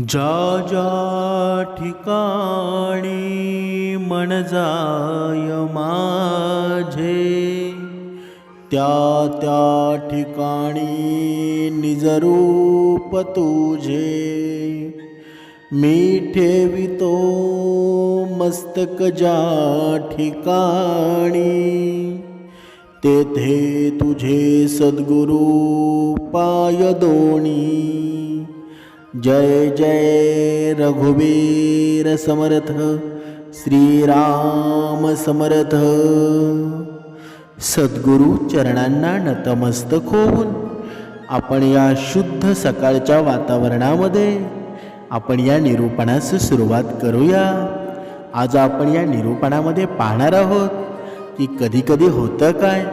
ज्या ज्या ठिकाणी मन जाय माझे त्या त्या ठिकाणी निजरूप तुझे. मी ठेवितो मस्तक ज्या ठिकाणी तेथे तुझे सद्गुरू पाय दोणी जय जय रघुवीर समर्थ श्रीराम समर्थ. सद्गुरू चरणांना नतमस्तक होऊन आपण या शुद्ध सकाळच्या वातावरणामध्ये आपण या निरूपणास सुरुवात करूया. आज आपण या निरूपणामध्ये पाहणार आहोत की कधी कधी होतं काय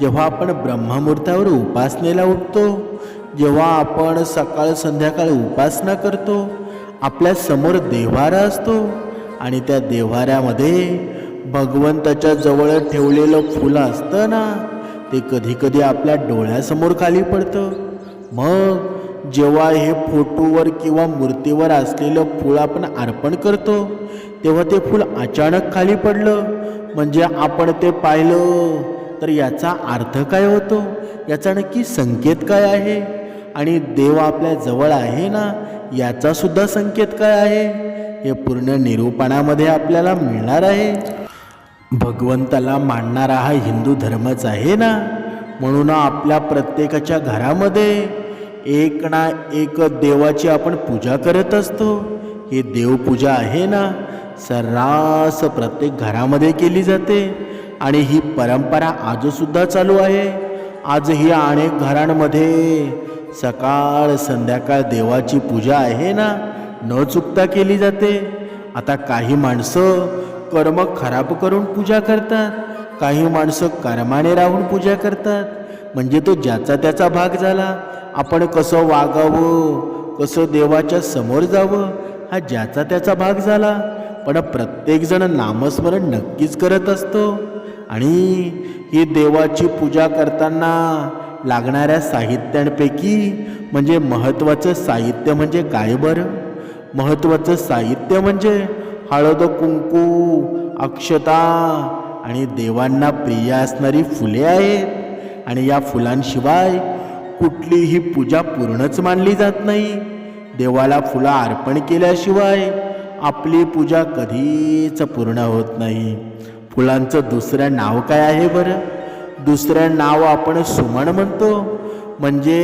जेव्हा आपण ब्रह्ममुहूर्तावर उपासनेला उठतो जेव्हा आपण सकाळ संध्याकाळ उपासना करतो आपल्यासमोर देव्हारा असतो आणि त्या देव्हाऱ्यामध्ये भगवंताच्या जवळ ठेवलेलं फुलं असतं ना ते कधीकधी आपल्या डोळ्यासमोर खाली पडतं. मग जेव्हा हे फोटोवर किंवा मूर्तीवर असलेलं फूल आपण अर्पण करतो तेव्हा ते फूल अचानक खाली पडलं. म्हणजे आपण ते पाहिलं तर याचा अर्थ काय होतो? याचा नक्की संकेत काय आहे? आणि देव आपल्या जवळ आहे ना याचा सुद्धा संकेत काय आहे? हे पूर्ण निरूपणामध्ये आपल्याला मिळणार आहे. भगवंताला मानणारा हा हिंदू धर्मच आहे ना? म्हणून आपल्या प्रत्येकाच्या घरामध्ये एक ना एक देवाची आपण पूजा करत असतो. ही देवपूजा आहे ना सर्रास प्रत्येक घरामध्ये केली जाते. आणि ही परंपरा आजसुद्धा चालू आहे. आजही अनेक घरांमध्ये सकाळ संध्याकाळ देवाची पूजा आहे ना? न चुकता केली जाते. आता काही माणसं कर्म खराब करून पूजा करतात. काही माणसं कर्माने राहून पूजा करतात. म्हणजे तो ज्याचा त्याचा भाग झाला. आपण कसं वागावं? कसं देवाच्या समोर जावं? हा ज्याचा त्याचा भाग झाला. पण प्रत्येकजण नामस्मरण नक्कीच करत असतो. आणि ही देवाची पूजा करताना लागणाऱ्या साहित्यांपैकी म्हणजे महत्त्वाचं साहित्य म्हणजे काय बरं? महत्त्वाचं साहित्य म्हणजे हळद कुंकू अक्षता आणि देवांना प्रिय असणारी फुले आहेत. आणि या फुलांशिवाय कुठलीही पूजा पूर्णच मानली जात नाही. देवाला फुलं अर्पण केल्याशिवाय आपली पूजा कधीच पूर्ण होत नाही. फुलांचं दुसरं नाव काय आहे बरं? दुसरं नाव आपण सुमण म्हणतो. म्हणजे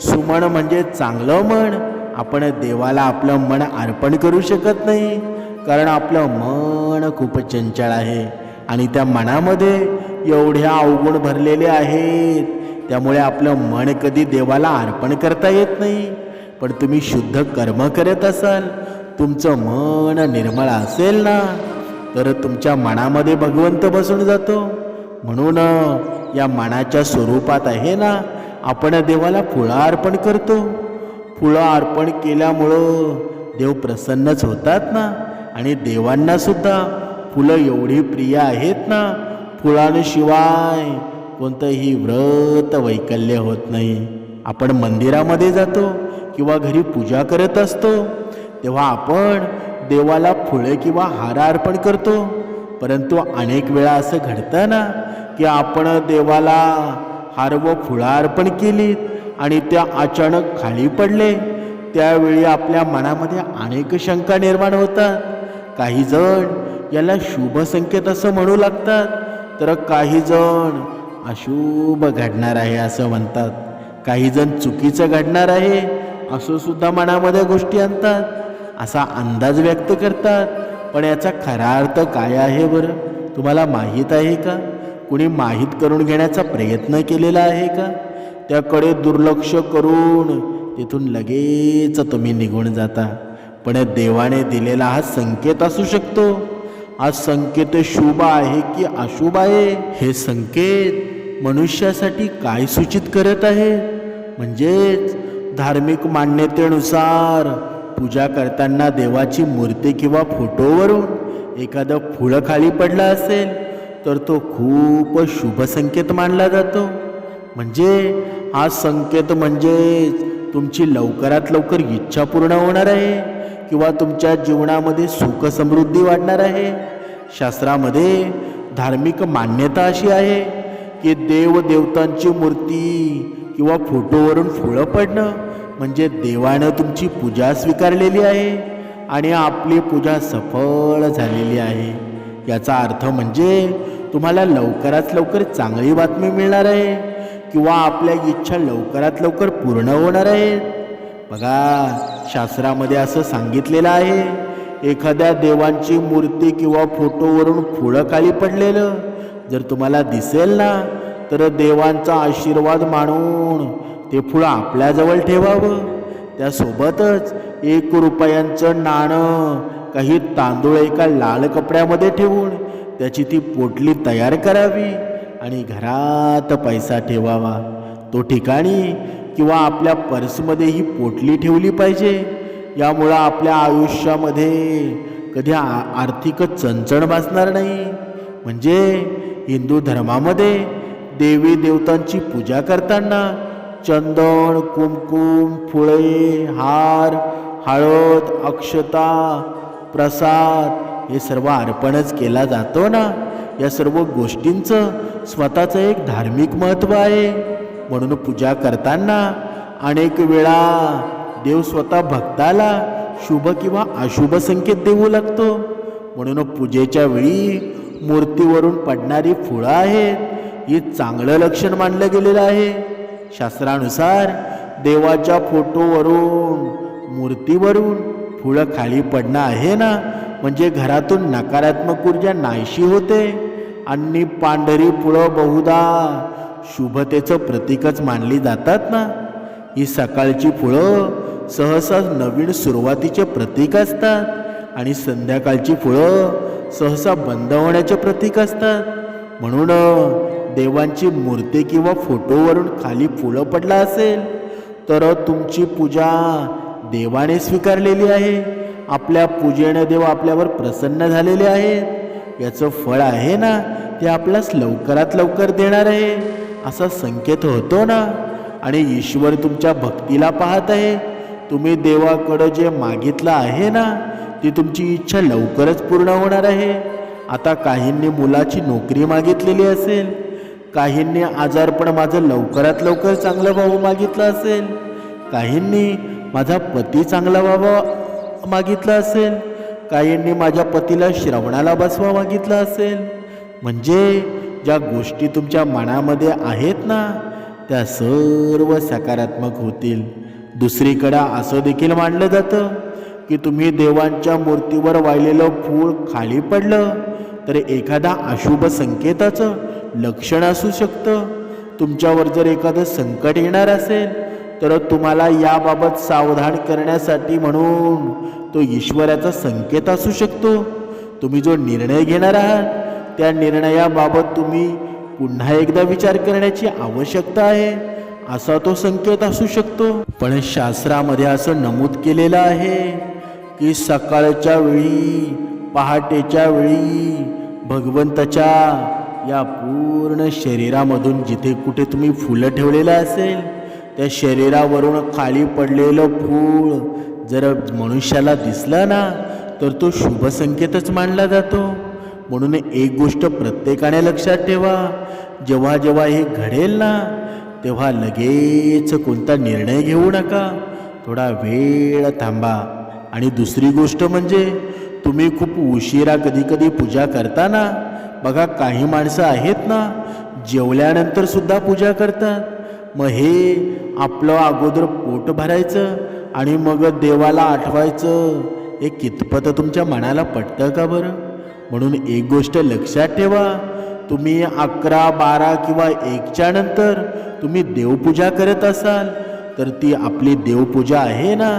सुमण म्हणजे चांगलं मन. आपण देवाला आपलं मन अर्पण करू शकत नाही. कारण आपलं मन खूप चंचल आहे. आणि त्या मनामध्ये एवढ्या अवगुण भरलेले आहेत. त्यामुळे आपलं मन कधी देवाला अर्पण करता येत नाही. पण तुम्ही शुद्ध कर्म करत असाल तुमचं मन निर्मळ असेल ना तर तुमच्या मनामध्ये भगवंत बसून जातो. म्हणून या मनाच्या स्वरूपात आहे ना आपण देवाला फुळं अर्पण करतो. फुलं अर्पण केल्यामुळं देव प्रसन्नच होतात ना. आणि देवांना सुद्धा फुलं एवढी प्रिय आहेत ना फुलांशिवाय कोणतंही व्रत वैकल्य होत नाही. आपण मंदिरामध्ये जातो किंवा घरी पूजा करत असतो तेव्हा आपण देवाला फुले किंवा हार अर्पण करतो. परंतु अनेक वेळा असं घडतं ना की आपण देवाला हार व अर्पण केलीत आणि त्या अचानक खाली पडले त्यावेळी आपल्या मनामध्ये अनेक शंका निर्माण होतात. काही जण याला शुभ संकेत असं म्हणू लागतात तर काही जण अशुभ घडणार आहे असं म्हणतात. काही जण चुकीचं घडणार आहे असं सुद्धा मनामध्ये गोष्टी आणतात. असा अंदाज व्यक्त करतात. पण याचा खरा अर्थ काय आहे बरं? तुम्हाला माहीत आहे का? कुणी माहीत करून घेण्याचा प्रयत्न केलेला आहे का? त्याकडे दुर्लक्ष करून तिथून लगेच तुम्ही निघून जाता. पण देवाने दिलेला हा संकेत असू शकतो. हा संकेत शुभ आहे की अशुभ आहे? हे संकेत मनुष्यासाठी काय सूचित करत आहे? म्हणजेच धार्मिक मान्यतेनुसार पूजा करताना देवाची मूर्ती किंवा फोटोवरून एखादं फुलं खाली पडलं असेल तर तो खूप शुभ संकेत मानला जातो. म्हणजे हा संकेत म्हणजेच तुमची लवकरात लवकर इच्छा पूर्ण होणार आहे किंवा तुमच्या जीवनामध्ये सुख समृद्धी वाढणार आहे. शास्त्रामध्ये धार्मिक मान्यता अशी आहे की देव देवतांची मूर्ती किंवा फोटोवरून फुलं पडणं म्हणजे देवानं तुमची पूजा स्वीकारलेली आहे आणि आपली पूजा सफळ झालेली आहे. याचा अर्थ म्हणजे तुम्हाला लवकरात लवकर चांगली बातमी मिळणार आहे किंवा आपल्या इच्छा लवकरात लवकर पूर्ण होणार आहेत बघा शास्त्रामध्ये असं सांगितलेलं आहे एखाद्या देवांची मूर्ती किंवा फोटोवरून फुळं खाली पडलेलं जर तुम्हाला दिसेल ना तर देवांचा आशीर्वाद मानून ते फुलं आपल्याजवळ ठेवावं. त्यासोबतच एक रुपयांचं नाणं काही तांदूळ एका लाल कपड्यामध्ये ठेवून त्याची ती पोटली तयार करावी आणि घरात पैसा ठेवावा. तो ठिकाणी किंवा आपल्या पर्समध्ये ही पोटली ठेवली पाहिजे. यामुळं आपल्या आयुष्यामध्ये कधी आ आर्थिक चणचण भासणार नाही. म्हणजे हिंदू धर्मामध्ये देवी देवतांची पूजा करताना चंदन कुमकुम फुळे हार हळद अक्षता प्रसाद हे सर्व अर्पणच केला जातो ना? या सर्व गोष्टींचं स्वतःचं एक धार्मिक महत्त्व आहे. म्हणून पूजा करताना अनेक वेळा देव स्वतः भक्ताला शुभ किंवा अशुभ संकेत देऊ लागतो. म्हणून पूजेच्या वेळी मूर्तीवरून पडणारी फुळं आहेत ही चांगलं लक्षण मानलं गेलेलं आहे. शास्त्रानुसार देवाच्या फोटोवरून मूर्तीवरून फुलं खाली पडणं आहे ना? म्हणजे घरातून नकारात्मक ऊर्जा नाहीशी होते. आणि पांढरी फुलं बहुधा शुभतेचं प्रतीकच मानली जातात ना? ही सकाळची फुलं सहसा नवीन सुरुवातीचे प्रतीक असतात आणि संध्याकाळची फुलं सहसा बंद होण्याचे प्रतीक असतात. म्हणून देवांची मूर्ती किंवा फोटोवरून खाली फुलं पडला असेल तर तुमची पूजा देवाने स्वीकारलेली आहे. आपल्या पूजेने देव आपल्यावर प्रसन्न झालेले आहेत. याचं फळ आहे ना ते आपल्यास लवकरात लवकर देणार आहे असा संकेत होतो ना? आणि ईश्वर तुमच्या भक्तीला पाहत आहे. तुम्ही देवाकडं जे मागितलं आहे ना ती तुमची इच्छा लवकरच पूर्ण होणार आहे. आता काहींनी मुलाची नोकरी मागितलेली असेल काहींनी आजारपण माझं लवकरात लवकर चांगलं व्हावं मागितलं असेल. काहींनी माझा पती चांगला व्हावा मागितलं असेल. काहींनी माझ्या पतीला श्रवणाला बसवा मागितलं असेल. म्हणजे ज्या गोष्टी तुमच्या मनामध्ये आहेत ना त्या सर्व सकारात्मक होतील. दुसरीकडं असं देखील मानलं जातं की तुम्ही देवांच्या मूर्तीवर वाहिलेलं फूल खाली पडलं तर एखादा अशुभ संकेताचं लक्षण असू शकतं. तुमच्यावर जर एखादं संकट येणार असेल तर तुम्हाला याबाबत सावधान करण्यासाठी म्हणून तो ईश्वराचा संकेत असू शकतो. तुम्ही जो निर्णय घेणार आहात त्या निर्णयाबाबत तुम्ही पुन्हा एकदा विचार करण्याची आवश्यकता आहे असा तो संकेत असू शकतो. पण शास्त्रामध्ये असं नमूद केलेलं आहे की सकाळच्या वेळी पहाटेच्या वेळी भगवंताच्या या पूर्ण शरीरामधून जिथे कुठे तुम्ही फुलं ठेवलेलं असेल त्या शरीरावरून खाली पडलेलं फूळ जर मनुष्याला दिसलं ना तर तो शुभसंकेतच मानला जातो. म्हणून एक गोष्ट प्रत्येकाने लक्षात ठेवा जेव्हा जेव्हा हे घडेल ना तेव्हा लगेच कोणता निर्णय घेऊ नका. थोडा वेळ थांबा. आणि दुसरी गोष्ट म्हणजे तुम्ही खूप उशिरा कधी कधी पूजा करताना बघा काही माणसं आहेत ना जेवल्यानंतर सुद्धा पूजा करतात. मग हे आपलं अगोदर पोट भरायचं आणि मग देवाला आठवायचं. हे कितपत तुमच्या मनाला पटतं का बरं? म्हणून एक गोष्ट लक्षात ठेवा तुम्ही अकरा बारा किंवा एकच्या नंतर तुम्ही देवपूजा करत असाल तर ती आपली देवपूजा आहे ना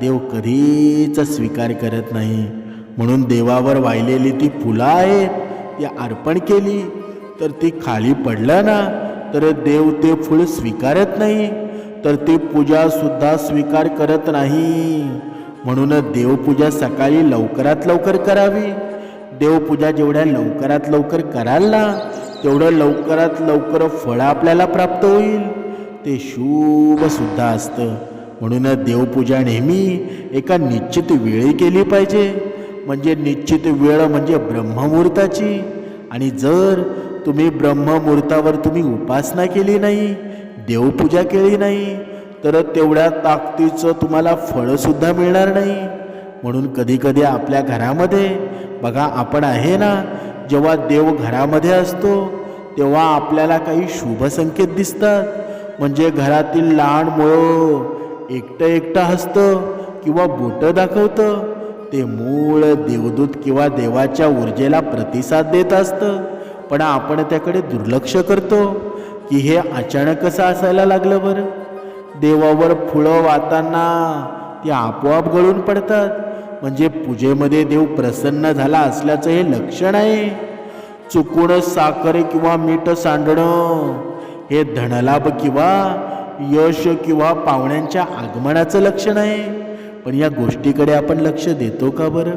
देव कधीच स्वीकार करत नाही. म्हणून देवावर वाहिलेली ती फुलं आहेत ती अर्पण केली तर ती खाली पडलं ना तर देव ते फूल स्वीकारत नाही तर ती पूजासुद्धा स्वीकार करत नाही. म्हणून देवपूजा सकाळी लवकरात लवकर करावी. देवपूजा जेवढ्या लवकरात लवकर कराल ना तेवढं लवकरात लवकर फळ आपल्याला प्राप्त होईल. ते शुभसुद्धा असतं. म्हणून देवपूजा नेहमी एका निश्चित वेळी केली पाहिजे. म्हणजे निश्चित वेळ म्हणजे ब्रह्ममुहूर्ताची. आणि जर तुम्ही ब्रह्ममुहूर्तावर तुम्ही उपासना केली नाही देवपूजा केली नाही तर तेवढ्या ताकदीचं तुम्हाला फळंसुद्धा मिळणार नाही. म्हणून कधीकधी आपल्या घरामध्ये बघा आपण आहे ना जेव्हा देव घरामध्ये असतो तेव्हा आपल्याला काही शुभ संकेत दिसतात. म्हणजे घरातील लहान मुळं एकटं एकटं हसतं किंवा बोटं दाखवतं. ते मूळ देवदूत किंवा देवाच्या ऊर्जेला प्रतिसाद देत असतं. पण आपण त्याकडे दुर्लक्ष करतो की हे अचानक कसं असायला लागलं बरं? देवावर फुलं वाहताना ती आपोआप गळून पडतात. म्हणजे पूजेमध्ये देव प्रसन्न झाला असल्याचं हे लक्षण आहे. चुकून साखर किंवा मीठ सांडणं हे धनलाभ किंवा यश किंवा पाहुण्यांच्या आगमनाचं लक्षण आहे. पण या गोष्टीकडे आपण लक्ष देतो का बरं?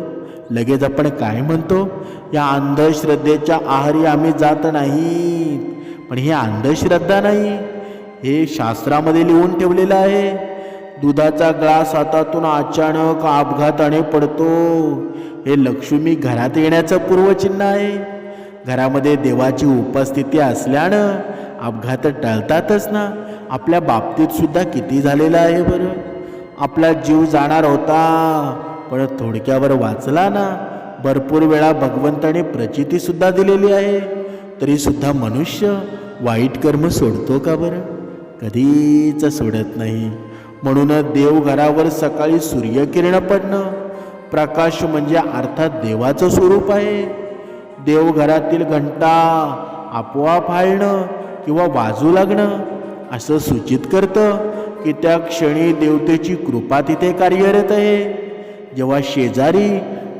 लगेच आपण काय म्हणतो? या अंधश्रद्धेच्या आहारी आम्ही जात नाही पण ही अंधश्रद्धा नाही. हे शास्त्रामध्ये लिहून ठेवलेलं आहे. दुधाचा ग्लास हातातून अचानक अपघाताने पडतो. हे लक्ष्मी घरात येण्याचं पूर्वचिन्ह आहे. घरामध्ये देवाची उपस्थिती असल्यानं अपघात टळतातच ना. आपल्या बाबतीत सुद्धा किती झालेलं आहे बरं? आपला जीव जाणार होता. पण थोडक्यावर वाचला ना भरपूर वेळा भगवंताने प्रचितीसुद्धा दिलेली आहे. तरीसुद्धा मनुष्य वाईट कर्म सोडतो का बरं? कधीच सोडत नाही. म्हणून देवघरावर सकाळी सूर्यकिरण पडणं प्रकाश म्हणजे अर्थात देवाचं स्वरूप आहे. देवघरातील घंटा आपोआप हालणं किंवा वाजू लागणं असं सूचित करतं की त्या क्षणी देवतेची कृपा तिथे कार्यरत आहे. जेव्हा शेजारी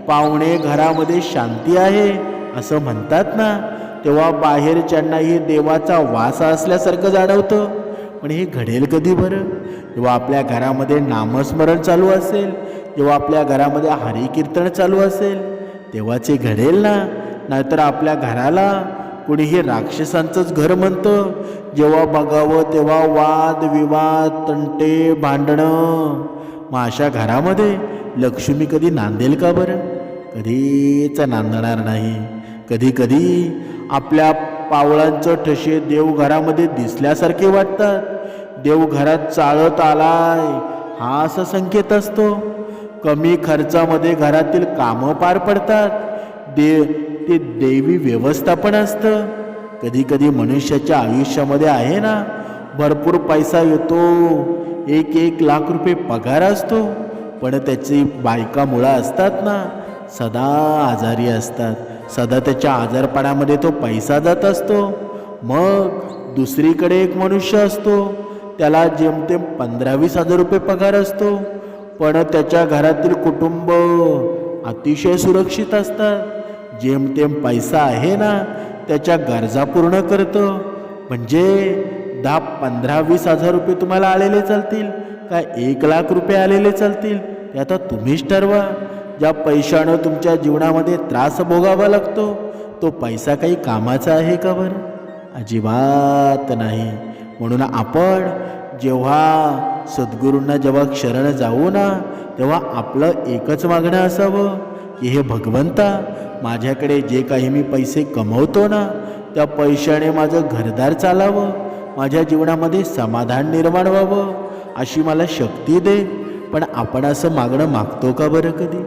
पाहुणे घरामध्ये शांती आहे असं म्हणतात ना तेव्हा बाहेरच्यांनाही देवाचा वास असल्यासारखं जाणवतं. पण हे घडेल कधी बरं? जेव्हा आपल्या घरामध्ये नामस्मरण चालू असेल जेव्हा आपल्या घरामध्ये हरिकीर्तन चालू असेल तेव्हाच हे घडेल ना? नाहीतर आपल्या घराला कुणी हे राक्षसांचंच घर म्हणतं? जेव्हा बघावं तेव्हा वाद विवाद तंटे भांडणं. मग अशा घरामध्ये लक्ष्मी कधी नांदेल का बरं? कधीच नांदणार नाही. कधी कधी आपल्या पावलांचं ठसे देवघरामध्ये दिसल्यासारखे वाटतात. देवघरात चालत आलाय. हा असा संकेत असतो. कमी खर्चामध्ये घरातील कामं पार पडतात. देव ते देवी व्यवस्थापन असतं. कधी कधी मनुष्याच्या आयुष्यामध्ये आहे ना भरपूर पैसा येतो एक एक लाख रुपये पगार असतो पण त्याची बायका मुळं असतात ना सदा आजारी असतात. सदा त्याच्या आजारपणामध्ये तो पैसा जात असतो. मग दुसरीकडे एक मनुष्य असतो त्याला जेमतेम पंधरा वीस हजार रुपये पगार असतो पण त्याच्या घरातील कुटुंब अतिशय सुरक्षित असतात. जेमतेम पैसा आहे ना त्याच्या गरजा पूर्ण करतं. म्हणजे दहा पंधरा वीस हजार रुपये तुम्हाला आलेले चालतील का एक लाख रुपये आलेले चालतील ते आता तुम्हीच ठरवा. ज्या पैशानं तुमच्या जीवनामध्ये त्रास भोगावा लागतो तो पैसा काही कामाचा आहे का बरं? अजिबात नाही. म्हणून आपण जेव्हा सद्गुरूंना जेव्हा शरण जाऊ ना तेव्हा आपलं एकच मागणं असावं की हे भगवंता माझ्याकडे जे काही मी पैसे कमवतो ना त्या पैशाने माझं घरदार चालावं माझ्या जीवनामध्ये समाधान निर्माण व्हावं अशी मला शक्ती दे. पण आपण असं मागणं मागतो का बरं कधी?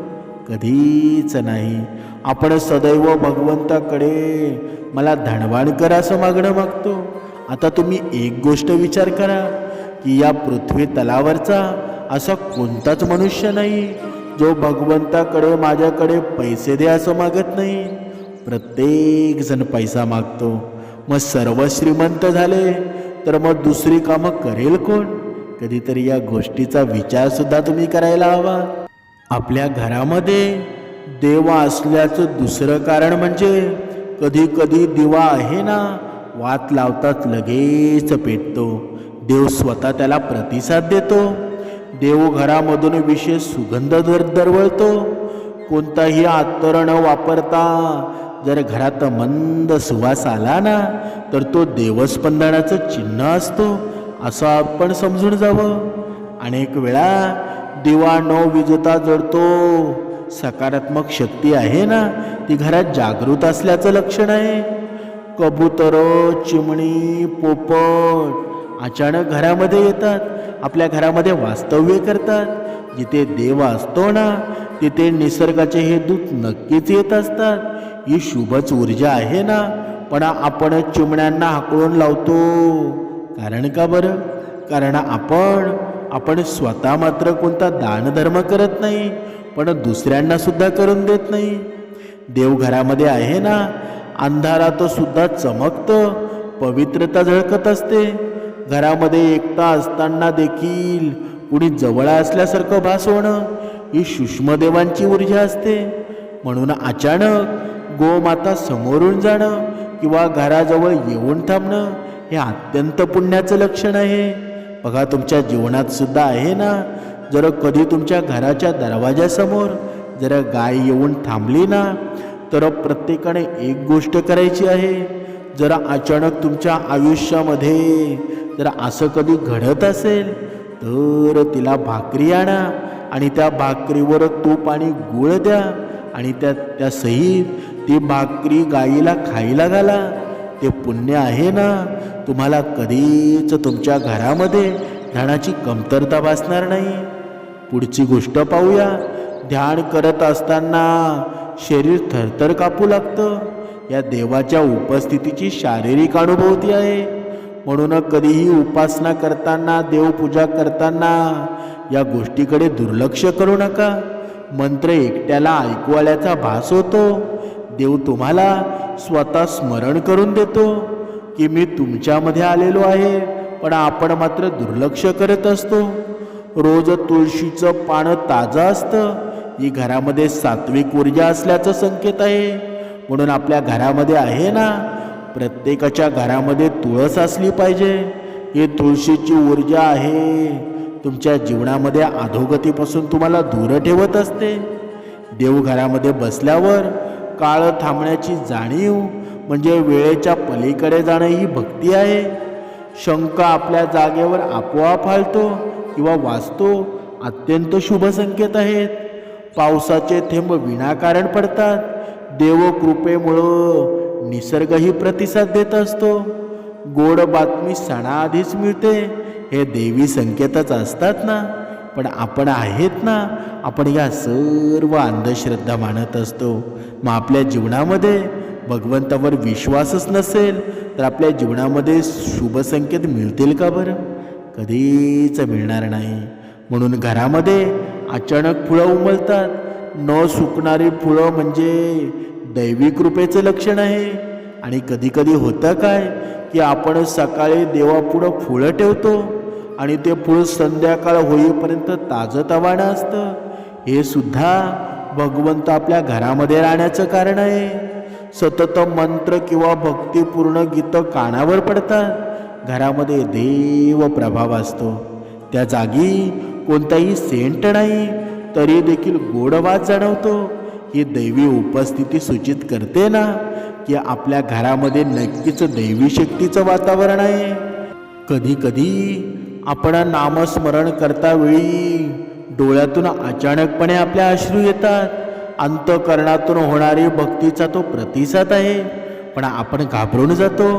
कधीच नाही. आपण सदैव भगवंताकडे मला धनवाण करा असं मागणं मागतो. आता तुम्ही एक गोष्ट विचार करा की या पृथ्वी तलावरचा असा कोणताच मनुष्य नाही जो भगवंताकडे माझ्याकडे पैसे दे असं मागत नाही. प्रत्येक जण पैसा मागतो. मग सर्व श्रीमंत झाले तर मग दुसरी कामं करेल कोण? कधीतरी या गोष्टीचा विचार सुद्धा तुम्ही करायला हवा. आपल्या घरामध्ये देव असल्याचं दुसरं कारण म्हणजे कधी कधी दिवा आहे ना वात लावतात लगेच पेटतो. देव स्वतः त्याला प्रतिसाद देतो. देवघरामधून विशेष सुगंध दर दरवळतो. कोणताही अत्तर न वापरता जर घरात मंद सुवास आला ना तर तो देवस्पंदनाचं चिन्ह असतो असं आपण समजून जावं. अनेक वेळा दिवा न विजता जळतो सकारात्मक शक्ती आहे ना ती घरात जागृत असल्याचं लक्षण आहे. कबूतर चिमणी पोपट अचानक घरामध्ये येतात. आपल्या घरामध्ये वास्तव्य करतात. जिथे देव असतो ना तिथे निसर्गाचे हे दूत नक्कीच येत असतात. ही शुभच ऊर्जा आहे ना पण आपण चिमण्यांना हाकळून लावतो. कारण का बरं? कारण आपण आपण स्वतः मात्र कोणता दानधर्म करत नाही पण दुसऱ्यांना सुद्धा करून देत नाही. देव घरामध्ये आहे ना अंधारातसुद्धा चमकतं पवित्रता झळकत असते. घरामध्ये एकटा असताना देखील कुणी जवळ असल्यासारखं भास होणं ही सूक्ष्मदेवांची ऊर्जा असते. म्हणून अचानक गोमाता समोरून जाणं किंवा घराजवळ येऊन थांबणं हे अत्यंत पुण्याचं लक्षण आहे. बघा तुमच्या जीवनात सुद्धा आहे ना? जर कधी तुमच्या घराच्या दरवाजासमोर जर गाय येऊन थांबली ना तर प्रत्येकाने एक गोष्ट करायची आहे. जर अचानक तुमच्या आयुष्यामध्ये जर असं कधी घडत असेल तर तिला भाकरी आणा आणि त्या भाकरीवर तूप आणि गुळ द्या आणि त्या त्या सहित ती भाकरी गाईला खायला घाला. ते पुण्य आहे ना? तुम्हाला कधीच तुमच्या घरामध्ये ध्यानाची कमतरता भासणार नाही. पुढची गोष्ट पाहूया. ध्यान करत असताना शरीर थरथर कापू लागतं. या देवाच्या उपस्थितीची शारीरिक अनुभूती आहे. म्हणून कधीही उपासना करताना देवपूजा करताना या गोष्टीकडे दुर्लक्ष करू नका. मंत्र एकट्याला ऐकवाल्याचा भास होतो. देव तुम्हाला स्वतः स्मरण करून देतो की मी तुमच्यामध्ये आलेलो आहे पण आपण मात्र दुर्लक्ष करत असतो. रोज तुळशीचं पानं ताजं असतं. ही घरामध्ये सात्विक ऊर्जा असल्याचं संकेत आहे. म्हणून आपल्या घरामध्ये आहे ना प्रत्येकाच्या घरामध्ये तुळस असली पाहिजे. ही तुळशीची ऊर्जा आहे. तुमच्या जीवनामध्ये अधोगतीपासून तुम्हाला दूर ठेवत असते. देवघरामध्ये बसल्यावर काळ थांबण्याची जाणीव म्हणजे वेळेच्या पलीकडे जाणं ही भक्ती आहे. शंका आपल्या जागेवर आपोआप हालतो किंवा वाचतो अत्यंत शुभ संकेत आहेत. पावसाचे थेंब विनाकारण पडतात. देवकृपेमुळं निसर्गही प्रतिसाद देत असतो. गोड बातमी सणाआधीच मिळते. हे देवी संकेतच असतात ना? पण आपण आहेत ना? आपण या सर्व अंधश्रद्धा मानत असतो. मग आपल्या जीवनामध्ये भगवंतावर विश्वासच नसेल तर आपल्या जीवनामध्ये शुभ संकेत मिळतील का बरं? कधीच मिळणार नाही. म्हणून घरामध्ये अचानक फुलं उमलतात. न सुकणारी फुलं म्हणजे दैवी कृपेचं लक्षण आहे. आणि कधीकधी होतं काय? की आपण सकाळी देवापुढं फुलं ठेवतो आणि ते फुलं संध्याकाळ होईपर्यंत ताजं तवाणं असतं. हे सुद्धा भगवंत आपल्या घरामध्ये राहण्याचं कारण आहे. सतत मंत्र किंवा भक्तिपूर्ण गीतं कानावर पडतात. घरामध्ये देव प्रभाव असतो. त्या जागी कोणताही सेंट नाही तरी देखील गोडवाद जाणवतो. ही दैवी उपस्थिती सूचित करते ना की आपल्या घरामध्ये नक्कीच दैवी शक्तीचं वातावरण आहे. कधी कधी आपण नामस्मरण करता वेळी डोळ्यातून अचानकपणे आपल्या अश्रू येतात. अंतकरणातून होणारी भक्तीचा तो प्रतिसाद आहे. पण आपण घाबरून जातो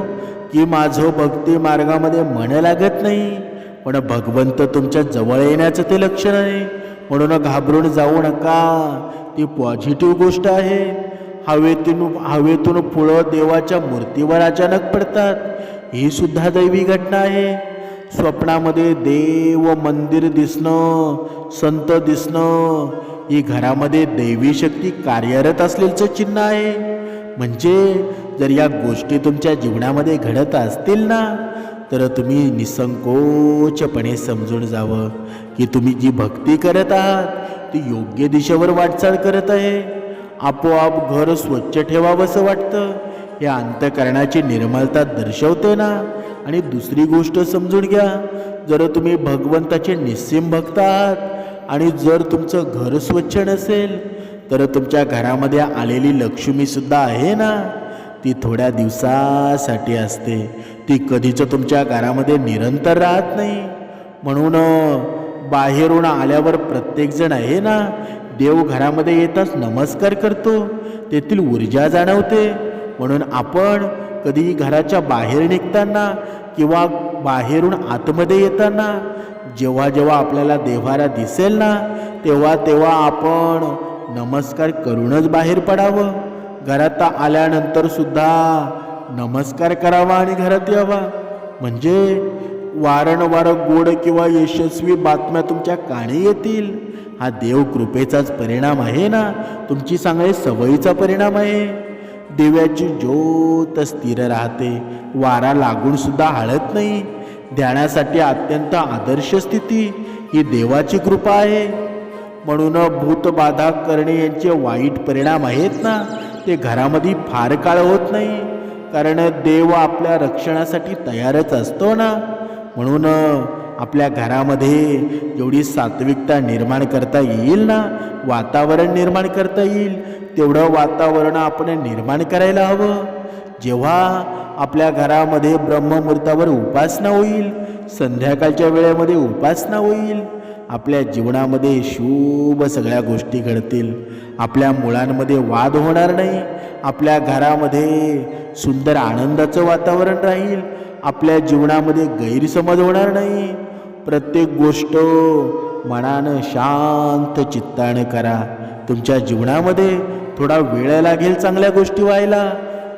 की माझं भक्ती मार्गामध्ये मन लागत नाही. पण भगवंत तुमच्या जवळ येण्याचं ते लक्षण आहे. म्हणून घाबरून जाऊ नका. ती पॉझिटिव्ह गोष्ट आहे. हवेतून हवेतून फुलं देवाच्या मूर्तीवर अचानक पडतात. ही सुद्धा दैवी घटना आहे. स्वप्नामध्ये देव मंदिर दिसणं संत दिसणं ही घरामध्ये दैवी शक्ती कार्यरत असलेलं चिन्ह आहे. म्हणजे जर या गोष्टी तुमच्या जीवनामध्ये घडत असतील ना तर तुम्ही निसंकोचपणे समजून जावं की तुम्ही जी भक्ती करत आहात ती योग्य दिशेवर वाटचाल करत आहे. आपोआप घर स्वच्छ ठेवावंसं वाटतं. हे अंतकरणाची निर्मलता दर्शवते ना? आणि दुसरी गोष्ट समजून घ्या. जर तुम्ही भगवंताचे निस्सीम भक्त आहात आणि जर तुमचं घर स्वच्छ नसेल तर तुमच्या घरामध्ये आलेली लक्ष्मीसुद्धा आहे ना? ती थोड्या दिवसासाठी असते. ती कधीच तुमच्या घरामध्ये निरंतर राहत नाही. म्हणून बाहेरून आल्यावर प्रत्येकजण आहे ना देव घरामध्ये येताच नमस्कार करतो. तेथील ऊर्जा जाणवते. म्हणून आपण कधी घराच्या बाहेर निघताना किंवा बाहेरून आतमध्ये येताना जेव्हा जेव्हा आपल्याला देवारा दिसेल ना तेव्हा तेव्हा आपण नमस्कार करूनच बाहेर पडावं. घरात आल्यानंतर सुद्धा नमस्कार करावा आणि घरात यावा. म्हणजे वारंवार गोड किंवा यशस्वी बातम्या तुमच्या काणी येतील. हा देव कृपेचाच परिणाम आहे ना? तुमची चांगली सवयीचा परिणाम आहे. दिव्याची ज्योत स्थिर राहते. वारा लागून सुद्धा हळत नाही. ध्यानासाठी अत्यंत आदर्श स्थिती ही देवाची कृपा आहे. म्हणून भूतबाधा करणे यांचे वाईट परिणाम आहेत ना? ते घरामध्ये फार काळ होत नाही. कारण देव आपल्या रक्षणासाठी तयारच असतो ना. म्हणून आपल्या घरामध्ये जेवढी सात्विकता निर्माण करता येईल ना वातावरण निर्माण करता येईल तेवढं वातावरण आपण निर्माण करायला हवं. जेव्हा आपल्या घरामध्ये ब्रह्ममुहूर्तावर उपासना होईल संध्याकाळच्या वेळेमध्ये उपासना होईल आपल्या जीवनामध्ये शुभ सगळ्या गोष्टी घडतील. आपल्या मुळांमध्ये वाद होणार नाही. आपल्या घरामध्ये सुंदर आनंदाचं वातावरण राहील. आपल्या जीवनामध्ये गैरसमज होणार नाही. प्रत्येक गोष्ट मनानं शांत चित्तानं करा. तुमच्या जीवनामध्ये थोडा वेळ लागेल चांगल्या गोष्टी व्हायला.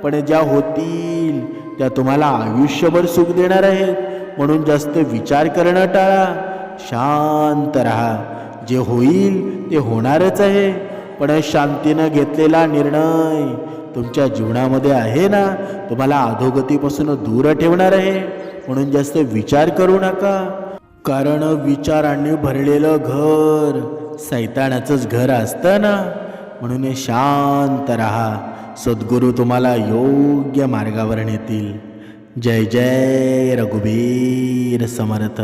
पण ज्या होतील त्या तुम्हाला आयुष्यभर सुख देणार आहेत. म्हणून जास्त विचार करणं टाळा. शांत राहा. जे होईल ते होणारच आहे. पण शांतीनं घेतलेला निर्णय तुमच्या जीवनामध्ये आहे ना? तुम्हाला अधोगतीपासून दूर ठेवणार आहे. म्हणून जास्त विचार करू नका. कारण विचारांनी भरलेलं घर सैतानाचंच घर असतं ना? म्हणून शांत राहा. सद्गुरू तुम्हाला योग्य मार्गावर नेतील जय जय रघुबीर समर्थ.